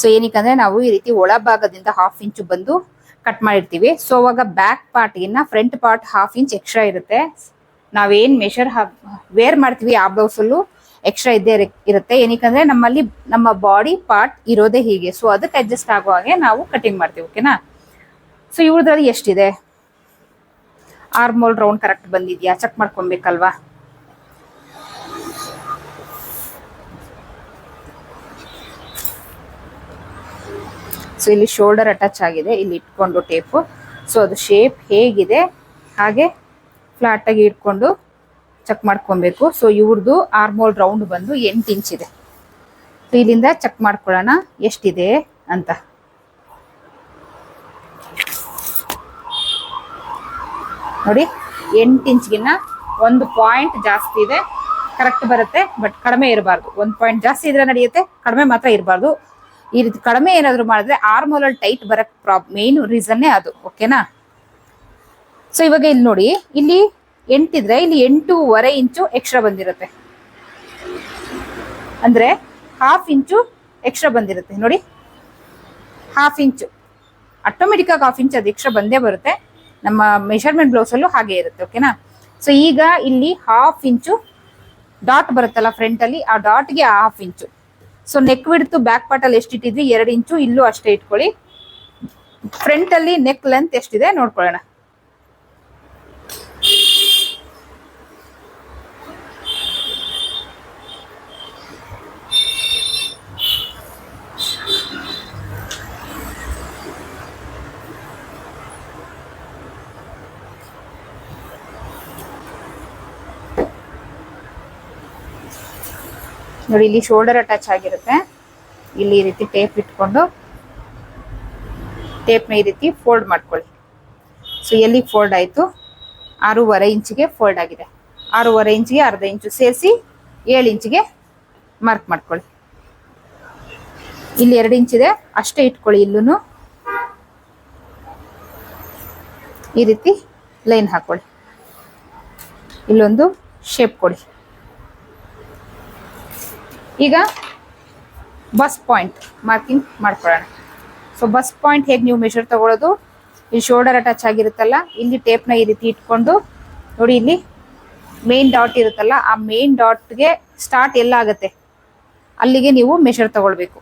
ಸೊ ಏನಕ್ಕೆ ಅಂದ್ರೆ ನಾವು ಈ ರೀತಿ ಒಳಭಾಗದಿಂದ ಹಾಫ್ ಇಂಚು ಬಂದು ಕಟ್ ಮಾಡಿರ್ತೀವಿ. ಸೊ ಅವಾಗ back ಪಾರ್ಟ್ಗಿನ್ನ front part half inch extra ಇರುತ್ತೆ. ನಾವೇನು ಮೆಷರ್ ವೇರ್ ಮಾಡ್ತೀವಿ, ಆ ಬ್ಲೌಸಲ್ಲೂ ಎಕ್ಸ್ಟ್ರಾ ಇದ್ದೇ ಇರ- ಇರುತ್ತೆ. ಏನಕ್ಕಂದ್ರೆ ನಮ್ಮಲ್ಲಿ ನಮ್ಮ ಬಾಡಿ ಪಾರ್ಟ್ ಇರೋದೇ ಹೀಗೆ. ಸೊ ಅದಕ್ಕೆ ಅಡ್ಜಸ್ಟ್ ಆಗೋ ಹಾಗೆ ನಾವು ಕಟಿಂಗ್ ಮಾಡ್ತೀವಿ ಓಕೆನಾ ಸೊ ಇವ್ರದ್ರಲ್ಲಿ ಎಷ್ಟಿದೆ? ಆರ್ಮೋಲ್ ರೌಂಡ್ ಕರೆಕ್ಟ್ ಬಂದಿದ್ಯಾ? ಚೆಕ್ ಮಾಡ್ಕೊಬೇಕಲ್ವಾ? ಸೊ ಇಲ್ಲಿ ಶೋಲ್ಡರ್ ಅಟ್ಯಾಚ್ ಆಗಿದೆ. ಇಲ್ಲಿ ಇಟ್ಕೊಂಡು ಟೇಪು ಸೊ ಅದು ಶೇಪ್ ಹೇಗಿದೆ? ಹಾಗೆ ಫ್ಲಾಟ್ ಆಗಿ ಇಟ್ಕೊಂಡು ಚೆಕ್ ಮಾಡ್ಕೊಬೇಕು. ಸೊ ಇವ್ರದ್ದು ಆರ್ಮೋಲ್ ರೌಂಡ್ ಬಂದು ಎಂಟು ಇಂಚ್ ಇದೆ. ಇಲ್ಲಿಂದ ಚೆಕ್ ಮಾಡ್ಕೊಳ್ಳೋಣ ಎಷ್ಟಿದೆ ಅಂತ. ನೋಡಿ, ಎಂಟು ಇಂಚ್ಗಿನ್ನ ಒಂದು ಪಾಯಿಂಟ್ ಜಾಸ್ತಿ ಇದೆ. ಕರೆಕ್ಟ್ ಬರುತ್ತೆ ಬಟ್ ಕಡಿಮೆ ಇರಬಾರ್ದು. ಒಂದು ಪಾಯಿಂಟ್ ಜಾಸ್ತಿ ಇದ್ರೆ ನಡೆಯುತ್ತೆ, ಕಡಿಮೆ ಮಾತ್ರ ಇರಬಾರ್ದು. ಈ ರೀತಿ ಕಡಿಮೆ ಏನಾದರೂ ಮಾಡಿದ್ರೆ ಆರ್ಮೋಲಲ್ಲಿ ಟೈಟ್ ಬರಕ್ ಪ್ರಾಬ್ ಮೇನ್ ರೀಸನ್ನೇ ಅದು ಓಕೆನಾ ಸೊ ಇವಾಗ ಇಲ್ಲಿ ನೋಡಿ, ಇಲ್ಲಿ ಎಂಟಿದ್ರೆ ಇಲ್ಲಿ ಎಂಟೂವರೆ ಇಂಚು ಎಕ್ಸ್ಟ್ರಾ ಬಂದಿರುತ್ತೆ. ಅಂದ್ರೆ ಹಾಫ್ ಇಂಚು ಎಕ್ಸ್ಟ್ರಾ ಬಂದಿರುತ್ತೆ. ನೋಡಿ ಹಾಫ್ ಇಂಚು. ಆಟೋಮೆಟಿಕ್ ಆಗಿ ಹಾಫ್ ಇಂಚ್ ಅದು ಎಕ್ಸ್ಟ್ರಾ ಬಂದೇ ಬರುತ್ತೆ. ನಮ್ಮ ಮೆಷರ್ಮೆಂಟ್ ಬ್ಲೌಸ್ ಅಲ್ಲೂ ಹಾಗೆ ಇರುತ್ತೆ ಓಕೆನಾ ಸೊ ಈಗ ಇಲ್ಲಿ ಹಾಫ್ ಇಂಚು ಡಾಟ್ ಬರುತ್ತಲ್ಲ ಫ್ರಂಟ್ ಅಲ್ಲಿ, ಆ ಡಾಟ್ಗೆ half inch. So neck width back part ಅಲ್ಲಿ ಎಷ್ಟು ಇಟ್ಟಿದ್ವಿ? ಎರಡು ಇಂಚು, ಇಲ್ಲೂ ಅಷ್ಟೇ ಇಟ್ಕೊಳ್ಳಿ. ಫ್ರಂಟ್ ಅಲ್ಲಿ ನೆಕ್ ಲೆಂತ್ ಎಷ್ಟಿದೆ ನೋಡ್ಕೊಳ್ಳೋಣ. ನೋಡಿ, ಇಲ್ಲಿ ಶೋಲ್ಡರ್ ಅಟ್ಯಾಚ್ ಆಗಿರುತ್ತೆ. ಇಲ್ಲಿ ಈ ರೀತಿ ಟೇಪ್ ಇಟ್ಕೊಂಡು ಟೇಪ್ನ ಈ ರೀತಿ ಫೋಲ್ಡ್ ಮಾಡ್ಕೊಳ್ಳಿ. ಸೊ ಎಲ್ಲಿ ಫೋಲ್ಡ್ ಆಯಿತು? ಆರೂವರೆ ಇಂಚಿಗೆ ಫೋಲ್ಡ್ ಆಗಿದೆ. ಆರೂವರೆ ಇಂಚಿಗೆ ಅರ್ಧ ಇಂಚು ಸೇರಿಸಿ ಏಳು ಇಂಚಿಗೆ ಮಾರ್ಕ್ ಮಾಡ್ಕೊಳ್ಳಿ. ಇಲ್ಲಿ ಎರಡು ಇಂಚಿದೆ, ಅಷ್ಟೇ ಇಟ್ಕೊಳ್ಳಿ ಇಲ್ಲೂ ಈ ರೀತಿ ಲೈನ್ ಹಾಕೊಳ್ಳಿ. ಇಲ್ಲೊಂದು ಶೇಪ್ ಕೊಡಿ. ಈಗ ಬಸ್ ಪಾಯಿಂಟ್ ಮಾರ್ಕಿಂಗ್ ಮಾಡ್ಕೊಳ್ಳೋಣ. ಸೊ ಬಸ್ ಪಾಯಿಂಟ್ ಹೇಗೆ ನೀವು ಮೆಷರ್ ತಗೊಳ್ಳೋದು? ಇಲ್ಲಿ ಶೋಲ್ಡರ್ ಅಟ್ಯಾಚ್ ಆಗಿರುತ್ತಲ್ಲ, ಇಲ್ಲಿ ಟೇಪ್ನ ಈ ರೀತಿ ಇಟ್ಕೊಂಡು, ನೋಡಿ ಇಲ್ಲಿ ಮೇನ್ ಡಾಟ್ ಇರುತ್ತಲ್ಲ, ಆ ಮೇನ್ ಡಾಟ್ಗೆ ಸ್ಟಾರ್ಟ್ ಎಲ್ಲ ಆಗುತ್ತೆ? ಅಲ್ಲಿಗೆ ನೀವು ಮೆಷರ್ ತಗೊಳ್ಬೇಕು.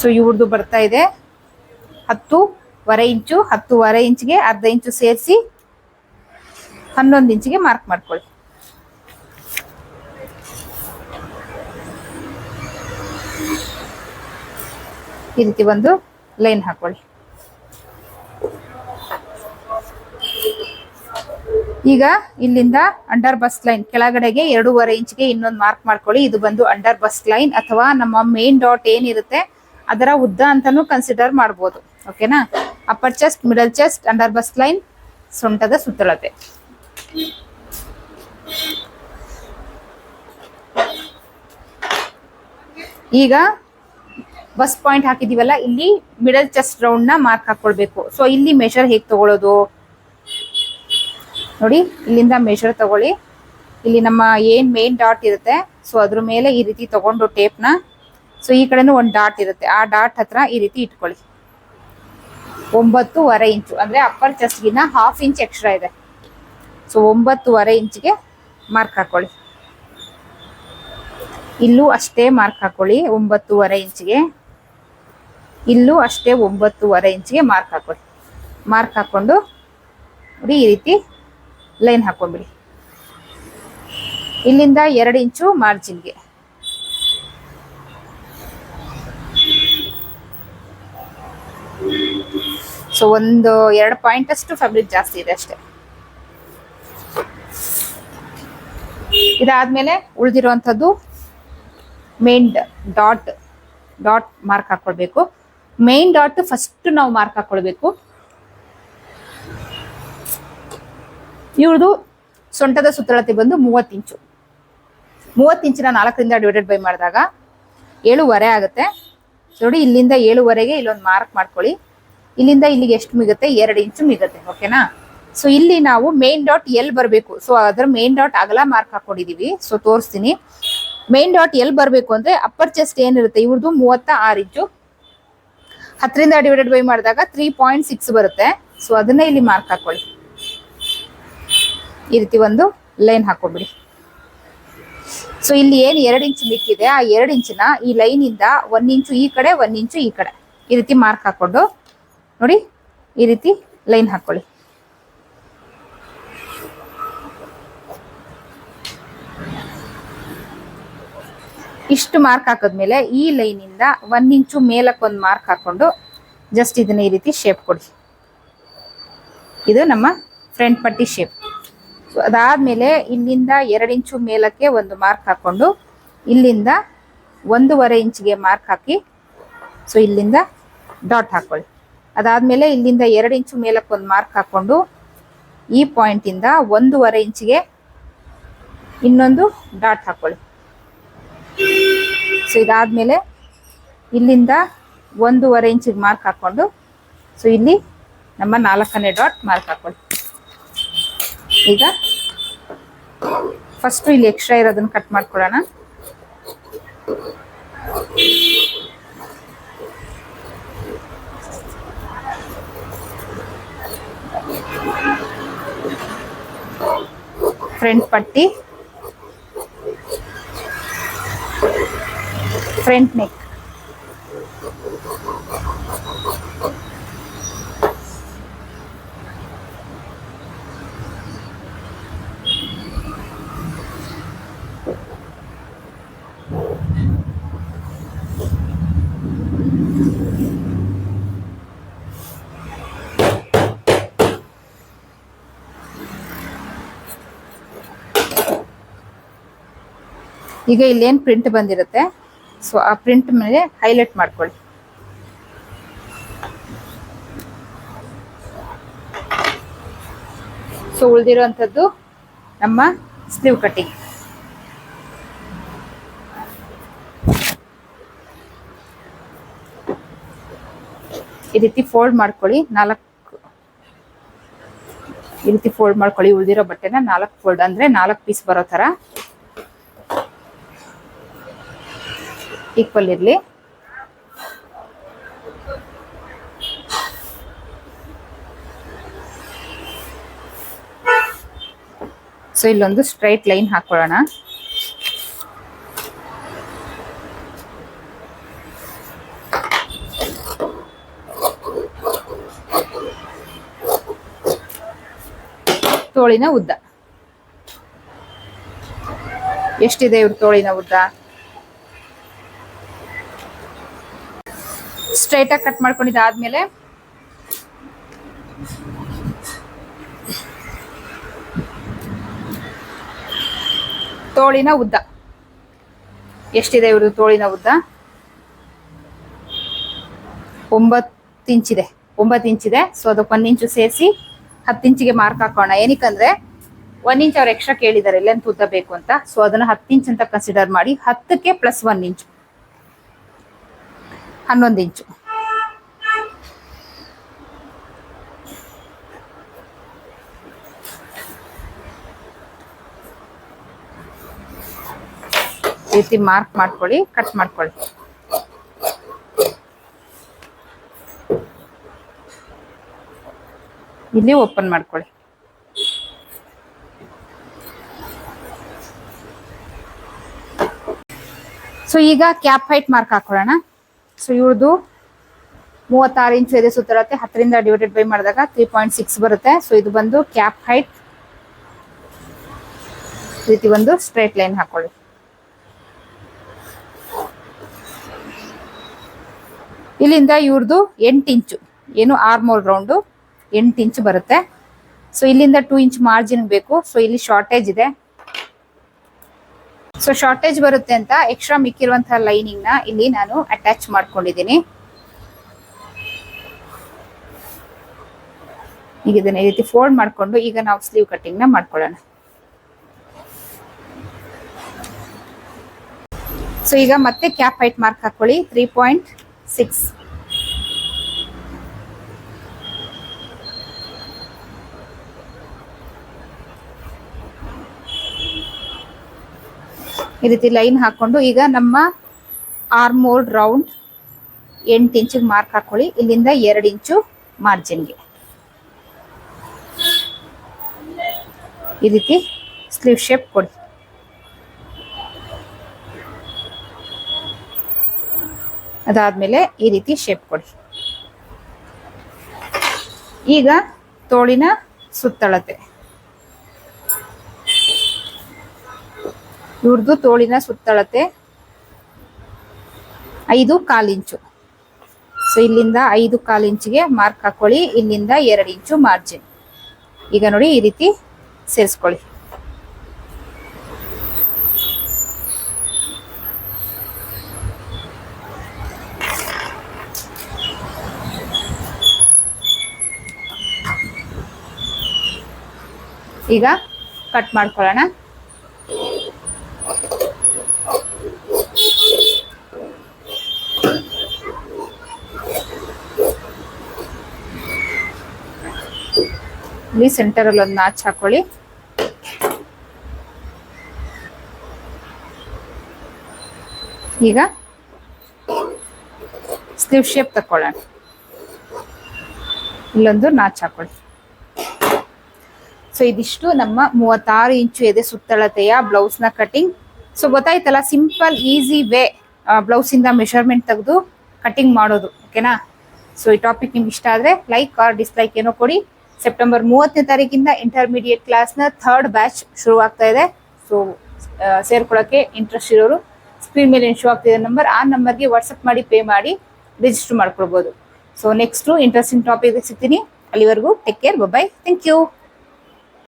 ಸೊ ಇವ್ರದ್ದು ಬರ್ತಾ ಇದೆ ಹತ್ತೂವರೆ ಇಂಚು, ಹತ್ತುವರೆ ಇಂಚ್ಗೆ ಅರ್ಧ ಇಂಚು ಸೇರಿಸಿ ಹನ್ನೊಂದು ಇಂಚಿಗೆ ಮಾರ್ಕ್ ಮಾಡ್ಕೊಳ್ಳಿ. ಈ ರೀತಿ ಒಂದು ಲೈನ್ ಹಾಕೊಳ್ಳಿ. ಈಗ ಇಲ್ಲಿಂದ ಅಂಡರ್ ಬಸ್ ಲೈನ್ ಕೆಳಗಡೆಗೆ ಎರಡೂವರೆ ಇಂಚ್ಗೆ ಇನ್ನೊಂದು ಮಾರ್ಕ್ ಮಾಡ್ಕೊಳ್ಳಿ. ಇದು ಬಂದು ಅಂಡರ್ ಬಸ್ ಲೈನ್ ಅಥವಾ ನಮ್ಮ ಮೇನ್ ಡಾಟ್ ಏನಿರುತ್ತೆ ಅದರ ಉದ್ದ ಅಂತಾನು ಕನ್ಸಿಡರ್ ಮಾಡ್ಬೋದು. ಓಕೆನಾ? Upper chest middle chest under bust line ಸೊಂಟದ ಸುತ್ತಳತೆ. ಈಗ ಬಸ್ ಪಾಯಿಂಟ್ ಹಾಕಿದೀವಲ್ಲ, ಇಲ್ಲಿ ಮಿಡಲ್ ಚೆಸ್ಟ್ ರೌಂಡ್ನ ಮಾರ್ಕ್ ಹಾಕೊಳ್ಬೇಕು. ಸೊ ಇಲ್ಲಿ ಮೆಷರ್ ಹೇಗೆ ತಗೊಳ್ಳೋದು ನೋಡಿ, ಇಲ್ಲಿಂದ ಮೆಷರ್ ತಗೊಳ್ಳಿ. ಇಲ್ಲಿ ನಮ್ಮ ಏನ್ ಮೇನ್ ಡಾಟ್ ಇರುತ್ತೆ ಸೊ ಅದ್ರ ಮೇಲೆ ಈ ರೀತಿ ತಗೊಂಡು ಟೇಪ್ನ ಸೊ ಈ ಕಡೆನೂ ಒಂದು ಡಾಟ್ ಇರುತ್ತೆ. ಆ ಡಾಟ್ ಹತ್ರ ಈ ರೀತಿ ಇಟ್ಕೊಳ್ಳಿ. ಒಂಬತ್ತೂವರೆ ಇಂಚು. ಅಂದ್ರೆ ಅಪ್ಪರ್ ಚೆಸ್ಟ್ಗಿನ್ನ ಹಾಫ್ ಇಂಚ್ ಎಕ್ಸ್ಟ್ರಾ ಇದೆ. ಸೊ ಒಂಬತ್ತೂವರೆ ಇಂಚ್ಗೆ ಮಾರ್ಕ್ ಹಾಕೊಳ್ಳಿ. ಇಲ್ಲೂ ಅಷ್ಟೇ ಮಾರ್ಕ್ ಹಾಕೊಳ್ಳಿ, ಒಂಬತ್ತೂವರೆ ಇಂಚ್ಗೆ. ಇಲ್ಲೂ ಅಷ್ಟೇ ಒಂಬತ್ತೂವರೆ ಇಂಚ್ಗೆ ಮಾರ್ಕ್ ಹಾಕೊಳ್ಳಿ. ಮಾರ್ಕ್ ಹಾಕೊಂಡು ನೋಡಿ ಈ ರೀತಿ ಲೈನ್ ಹಾಕೊಂಡ್ಬಿಡಿ. ಇಲ್ಲಿಂದ ಎರಡು ಇಂಚು ಮಾರ್ಜಿನ್ಗೆ ಸೊ ಒಂದು ಎರಡು ಪಾಯಿಂಟ್ ಅಷ್ಟು ಫ್ಯಾಬ್ರಿಕ್ ಜಾಸ್ತಿ ಇದೆ ಅಷ್ಟೇ. ಇದಾದ್ಮೇಲೆ ಉಳಿದಿರುವಂಥದ್ದು ಮೇನ್ ಡಾಟ್ ಡಾಟ್ ಮಾರ್ಕ್ ಹಾಕೊಳ್ಬೇಕು. ಮೇನ್ ಡಾಟ್ ಫಸ್ಟ್ ನಾವು ಮಾರ್ಕ್ ಹಾಕೊಳ್ಬೇಕು. ಇವ್ರದ್ದು ಸೊಂಟದ ಸುತ್ತಳತೆ ಬಂದು ಮೂವತ್ತು ಇಂಚು. ಮೂವತ್ತು ಇಂಚಿನ ನಾಲ್ಕರಿಂದ ಡಿವೈಡೆಡ್ ಬೈ ಮಾಡಿದಾಗ ಏಳುವರೆ ಆಗುತ್ತೆ. ನೋಡಿ, ಇಲ್ಲಿಂದ ಏಳುವರೆಗೆ ಇಲ್ಲೊಂದು ಮಾರ್ಕ್ ಮಾಡ್ಕೊಳ್ಳಿ. ಇಲ್ಲಿಂದ ಇಲ್ಲಿಗೆ ಎಷ್ಟು ಮಿಗುತ್ತೆ? ಎರಡು ಇಂಚು ಮಿಗುತ್ತೆ ಓಕೆನಾ ಸೊ ಇಲ್ಲಿ ನಾವು ಮೇನ್ ಡಾಟ್ ಎಲ್ ಬರಬೇಕು. ಸೊ ಅದರ ಮೇನ್ ಡಾಟ್ ಅಗಲ ಮಾರ್ಕ್ ಹಾಕೊಂಡಿದೀವಿ. ಸೊ ತೋರಿಸ್ತೀನಿ. ಮೇನ್ ಡಾಟ್ ಎಲ್ ಬರಬೇಕು ಅಂದ್ರೆ ಅಪ್ಪರ್ ಚೆಸ್ಟ್ ಏನಿರುತ್ತೆ? ಇವ್ರದ್ದು ಮೂವತ್ತ ಆರು ಇಂಚು. ಹತ್ತರಿಂದ ಡಿವೈಡೆಡ್ ಬೈ ಮಾಡಿದಾಗ ತ್ರೀ ಪಾಯಿಂಟ್ ಸಿಕ್ಸ್ ಬರುತ್ತೆ. ಸೊ ಅದನ್ನ ಇಲ್ಲಿ ಮಾರ್ಕ್ ಹಾಕೊಳ್ಳಿ. ಈ ರೀತಿ ಒಂದು ಲೈನ್ ಹಾಕೊಂಡ್ಬಿಡಿ. ಸೊ ಇಲ್ಲಿ ಏನು ಎರಡು ಇಂಚು ಮಿಕ್ಕಿದೆ? ಆ ಎರಡು ಇಂಚಿನ ಈ ಲೈನ್ ಇಂದ ಒಂದ್ ಇಂಚು ಈ ಕಡೆ, ಒಂದ್ ಇಂಚು ಈ ಕಡೆ. ಈ ರೀತಿ ಮಾರ್ಕ್ ಹಾಕೊಂಡು ನೋಡಿ, ಈ ರೀತಿ ಲೈನ್ ಹಾಕೊಳ್ಳಿ. ಇಷ್ಟು ಮಾರ್ಕ್ ಹಾಕಿದ್ಮೇಲೆ ಈ ಲೈನಿಂದ ಒಂದ್ ಇಂಚು ಮೇಲಕ್ಕೆ ಒಂದು ಮಾರ್ಕ್ ಹಾಕೊಂಡು ಜಸ್ಟ್ ಇದನ್ನ ಈ ರೀತಿ ಶೇಪ್ ಕೊಡಿ. ಇದು ನಮ್ಮ ಫ್ರಂಟ್ ಪಟ್ಟಿ ಶೇಪ್ ಸೊ ಅದಾದ್ಮೇಲೆ ಇಲ್ಲಿಂದ ಎರಡು ಇಂಚು ಮೇಲಕ್ಕೆ ಒಂದು ಮಾರ್ಕ್ ಹಾಕೊಂಡು ಇಲ್ಲಿಂದ ಒಂದೂವರೆ ಇಂಚ್ಗೆ ಮಾರ್ಕ್ ಹಾಕಿ ಸೊ ಇಲ್ಲಿಂದ ಡಾಟ್ ಹಾಕೊಳ್ಳಿ. ಅದಾದ್ಮೇಲೆ ಇಲ್ಲಿಂದ ಎರಡು ಇಂಚು ಮೇಲಕ್ಕೆ ಒಂದು ಮಾರ್ಕ್ ಹಾಕೊಂಡು ಈ ಪಾಯಿಂಟಿಂದ ಒಂದೂವರೆ ಇಂಚಿಗೆ ಇನ್ನೊಂದು ಡಾಟ್ ಹಾಕೊಳ್ಳಿ. ಸೊ ಇದಾದ್ಮೇಲೆ ಇಲ್ಲಿಂದ ಒಂದೂವರೆ ಇಂಚಿಗೆ ಮಾರ್ಕ್ ಹಾಕೊಂಡು ಸೊ ಇಲ್ಲಿ ನಮ್ಮ ನಾಲ್ಕನೇ ಡಾಟ್ ಮಾರ್ಕ್ ಹಾಕೊಳ್ಳಿ. ಈಗ ಫಸ್ಟು ಇಲ್ಲಿ ಎಕ್ಸ್ಟ್ರಾ ಇರೋದನ್ನು ಕಟ್ ಮಾಡ್ಕೊಳ್ಳೋಣ. ಫ್ರಂಟ್ ಪಟ್ಟಿ ಫ್ರಂಟ್ ನೆಕ್ ಈಗ ಇಲ್ಲೇನು ಪ್ರಿಂಟ್ ಬಂದಿರುತ್ತೆ? ಸೊ ಆ ಪ್ರಿಂಟ್ ಮೇಲೆ ಹೈಲೈಟ್ ಮಾಡ್ಕೊಳ್ಳಿ. ಸೊ ಉಳಿದಿರುವಂಥದ್ದು ನಮ್ಮ ಸ್ಲೀವ್ ಕಟ್ಟಿಂಗ್ ಈ ರೀತಿ ಫೋಲ್ಡ್ ಮಾಡ್ಕೊಳ್ಳಿ. ನಾಲ್ಕು ಈ ರೀತಿ ಫೋಲ್ಡ್ ಮಾಡ್ಕೊಳ್ಳಿ. ಉಳಿದಿರೋ ಬಟ್ಟೆನ ನಾಲ್ಕು ಫೋಲ್ಡ್ ಅಂದ್ರೆ ನಾಲ್ಕು ಪೀಸ್ ಬರೋ ತರ ಈಕ್ವಲ್ ಇರಲಿ. ಸೊ ಇಲ್ಲೊಂದು ಸ್ಟ್ರೈಟ್ ಲೈನ್ ಹಾಕೊಳ್ಳೋಣ. ತೋಳಿನ ಉದ್ದ. ಎಷ್ಟಿದೆ ಇವ್ರ ತೋಳಿನ ಉದ್ದ? ಸ್ಟ್ರೈಟ್ ಆಗಿ ಕಟ್ ಮಾಡ್ಕೊಂಡಿದ್ದಾದ್ಮೇಲೆ ತೋಳಿನ ಉದ್ದ. ಎಷ್ಟಿದೆ ಇವ್ರದ್ದು ತೋಳಿನ ಉದ್ದ? ಒಂಬತ್ತು ಇಂಚಿದೆ ಒಂಬತ್ತು ಇಂಚಿದೆ ಸೊ ಅದಕ್ಕೆ ಒಂದು ಇಂಚು ಸೇರಿಸಿ ಹತ್ತು ಇಂಚಿಗೆ ಮಾರ್ಕ್ ಹಾಕೋಣ. ಏನಕ್ಕಂದ್ರೆ ಒನ್ ಇಂಚ್ ಅವ್ರು ಎಕ್ಸ್ಟ್ರಾ ಕೇಳಿದ್ದಾರೆ ಉದ್ದ ಬೇಕು ಅಂತ. ಸೊ ಅದನ್ನ ಹತ್ತು ಇಂಚ್ ಅಂತ ಕನ್ಸಿಡರ್ ಮಾಡಿ, ಹತ್ತಕ್ಕೆ ಪ್ಲಸ್ ಒನ್ ಇಂಚು ಹನ್ನೊಂದು ಇಂಚು. ರೀತಿ ಮಾರ್ಕ್ ಮಾಡ್ಕೊಳ್ಳಿ, ಕಟ್ ಮಾಡ್ಕೊಳ್ಳಿ. ಇಲ್ಲಿ ಓಪನ್ ಮಾಡ್ಕೊಳ್ಳಿ. ಸೊ ಈಗ ಕ್ಯಾಪ್ ಹೈಟ್ ಮಾರ್ಕ್ ಹಾಕೊಳ್ಳೋಣ. ಸೊ ಇವ್ರದ್ದು ಮೂವತ್ತಾರು ಇಂಚು ಇದೆ ಸುತ್ತಳತೆ ಹತ್ತರಿಂದ ಡಿವೈಡೆಡ್ ಬೈ ಮಾಡಿದಾಗ ತ್ರೀ ಪಾಯಿಂಟ್ ಸಿಕ್ಸ್ ಬರುತ್ತೆ. ಸೊ ಇದು ಬಂದು ಕ್ಯಾಪ್ ಹೈಟ್ ರೀತಿ ಬಂದು ಸ್ಟ್ರೈಟ್ ಲೈನ್ ಹಾಕೊಳ್ಳಿ. ಇಲ್ಲಿಂದ ಇವ್ರದ್ದು ಎಂಟು ಇಂಚು ಏನು ಆರ್ಮೋಲ್ ರೌಂಡು ಎಂಟು ಇಂಚು ಬರುತ್ತೆ. ಸೊ ಇಲ್ಲಿಂದ ಟೂ ಇಂಚ್ ಮಾರ್ಜಿನ್ ಬೇಕು. ಸೊ ಇಲ್ಲಿ ಶಾರ್ಟೇಜ್ ಇದೆ. ಸೊ ಶಾರ್ಟೇಜ್ ಬರುತ್ತೆ ಅಂತ ಎಕ್ಸ್ಟ್ರಾ ಮಿಕ್ಕಿರುವಂತಹ ಲೈನಿಂಗ್ನ ಇಲ್ಲಿ ನಾನು ಅಟ್ಯಾಚ್ ಮಾಡ್ಕೊಂಡಿದ್ದೀನಿ. ಈಗ ಇದನ್ನ ಈ ರೀತಿ ಫೋಲ್ಡ್ ಮಾಡ್ಕೊಂಡು ಈಗ ನಾವು ಸ್ಲೀವ್ ಕಟ್ಟಿಂಗ್ನ ಮಾಡ್ಕೊಳ್ಳೋಣ. ಸೊ ಈಗ ಮತ್ತೆ ಕ್ಯಾಪ್ ಹೈಟ್ ಮಾರ್ಕ್ ಹಾಕೊಳ್ಳಿ. ತ್ರೀ ಪಾಯಿಂಟ್ ಸಿಕ್ಸ್ ಈ ರೀತಿ ಲೈನ್ ಹಾಕ್ಕೊಂಡು ಈಗ ನಮ್ಮ ಆರ್ಮೋಲ್ಡ್ ರೌಂಡ್ ಎಂಟು ಇಂಚಿಗೆ ಮಾರ್ಕ್ ಹಾಕೊಳ್ಳಿ. ಇಲ್ಲಿಂದ ಎರಡು ಇಂಚು ಮಾರ್ಜಿನ್ಗೆ ಈ ರೀತಿ ಸ್ಲೀವ್ ಶೇಪ್ ಕೊಡಿ. ಅದಾದ್ಮೇಲೆ ಈ ರೀತಿ ಶೇಪ್ ಕೊಡಿ. ಈಗ ತೋಳಿನ ಸುತ್ತಳತೆ. ಇವ್ರದ್ದು ತೋಳಿನ ಸುತ್ತಳತೆ ಐದು ಕಾಲು ಇಂಚು. ಸೊ ಇಲ್ಲಿಂದ ಐದು ಕಾಲು ಇಂಚಿಗೆ ಮಾರ್ಕ್ ಹಾಕೊಳ್ಳಿ, ಇಲ್ಲಿಂದ ಎರಡು ಇಂಚು ಮಾರ್ಜಿನ್ ಈಗ ನೋಡಿ ಈ ರೀತಿ ಸೇರಿಸ್ಕೊಳ್ಳಿ. ಈಗ ಕಟ್ ಮಾಡ್ಕೊಳ್ಳೋಣ. ಇಲ್ಲಿ ಸೆಂಟರ್ ಅಲ್ಲಿ ಒಂದು ನಾಚ್ ಹಾಕೊಳ್ಳಿ. ಈಗ ಸ್ಲೀವ್ ಶೇಪ್ ತಕೊಳ್ಳೋಣ. ಇಲ್ಲೊಂದು ನಾಚ್ ಹಾಕೊಳ್ಳಿ. ಸೊ ಇದಿಷ್ಟು ನಮ್ಮ ಮೂವತ್ತಾರು ಇಂಚು ಎದೆ ಸುತ್ತಳತೆಯ ಬ್ಲೌಸ್ನ ಕಟಿಂಗ್ ಸೊ ಗೊತ್ತಾಯ್ತಲ್ಲ ಸಿಂಪಲ್ ಈಸಿ ವೇ ಬ್ಲೌಸ್ ಇಂದ ಮೆಷರ್ಮೆಂಟ್ ತೆಗೆದು ಕಟಿಂಗ್ ಮಾಡೋದು ಓಕೆನಾ ಸೊ ಈ ಟಾಪಿಕ್ ನಿಮ್ಗೆ ಇಷ್ಟ ಆದ್ರೆ ಲೈಕ್ ಆರ್ ಡಿಸ್ಲೈಕ್ ಏನೋ ಕೊಡಿ. ಸೆಪ್ಟೆಂಬರ್ ಮೂವತ್ತನೇ ತಾರೀಕಿಂದ ಇಂಟರ್ಮೀಡಿಯೇಟ್ ಕ್ಲಾಸ್ನ ಥರ್ಡ್ ಬ್ಯಾಚ್ ಶುರು ಆಗ್ತಾ ಇದೆ. ಸೊ ಸೇರ್ಕೊಳ್ಳೋಕೆ ಇಂಟ್ರೆಸ್ಟ್ ಇರೋರು ಸ್ಕ್ರೀನ್ ಮೇಲೆ ಶೋ ಆಗ್ತಿದೆ ನಂಬರ್ ಆ ನಂಬರ್ಗೆ ವಾಟ್ಸಪ್ ಮಾಡಿ ಪೇ ಮಾಡಿ ರಿಜಿಸ್ಟರ್ ಮಾಡ್ಕೊಳ್ಬೋದು. ಸೊ ನೆಕ್ಸ್ಟು ಇಂಟ್ರೆಸ್ಟಿಂಗ್ ಟಾಪಿಕ್ ಸಿಗ್ತೀನಿ. ಅಲ್ಲಿವರೆಗೂ take care bye thank you